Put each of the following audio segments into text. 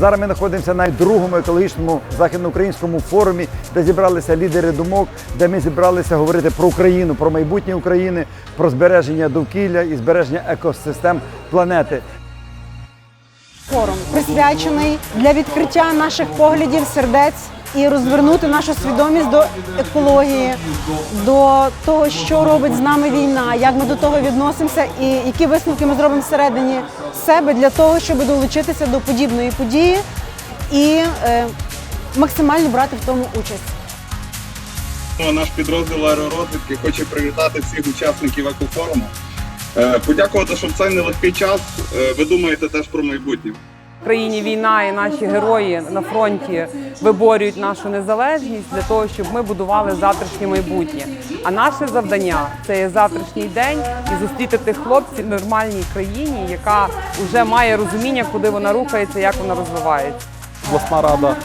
Зараз ми знаходимося на другому екологічному західноукраїнському форумі, де зібралися лідери думок, де ми зібралися говорити про Україну, про майбутнє України, про збереження довкілля і збереження екосистем планети. форум присвячений для відкриття наших поглядів, сердець і розвернути нашу свідомість до екології, до того, що робить з нами війна, як ми до того відносимося, і які висновки ми зробимо всередині себе для того, щоб долучитися до подібної події і е, максимально брати в тому участь. Наш підрозділ аеророзвідки хоче привітати всіх учасників екофоруму. Е, Подякувати, що в цей нелегкий час е, ви думаєте теж про майбутнє. Країні війна і наші герої на фронті виборюють нашу незалежність для того, щоб ми будували завтрашнє майбутнє. А наше завдання це є завтрашній день і зустріти тих хлопців в нормальній країні, яка вже має розуміння, куди вона рухається, як вона розвивається. обласна рада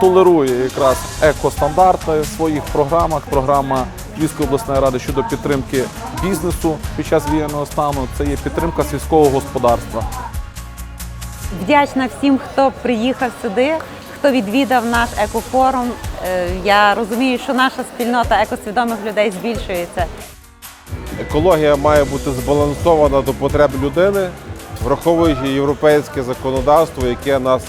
толерує якраз екостандарти в своїх програмах. Програма Львівської обласної ради щодо підтримки бізнесу під час воєнного стану. Це є підтримка сільського господарства. Вдячна всім, хто приїхав сюди, хто відвідав наш екофорум. Е, Я розумію, що наша спільнота екосвідомих людей збільшується. Екологія має бути збалансована до потреб людини, враховуючи європейське законодавство, яке нас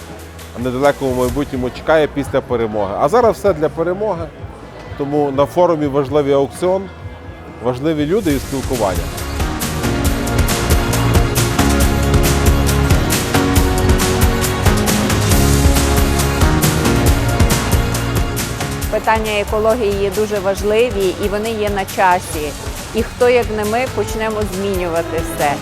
в недалекому майбутньому чекає після перемоги. А зараз все для перемоги. Тому на форумі важливий аукціон, важливі люди і спілкування. Питання екології є дуже важливі і вони є на часі. І хто як не ми почнемо змінювати все.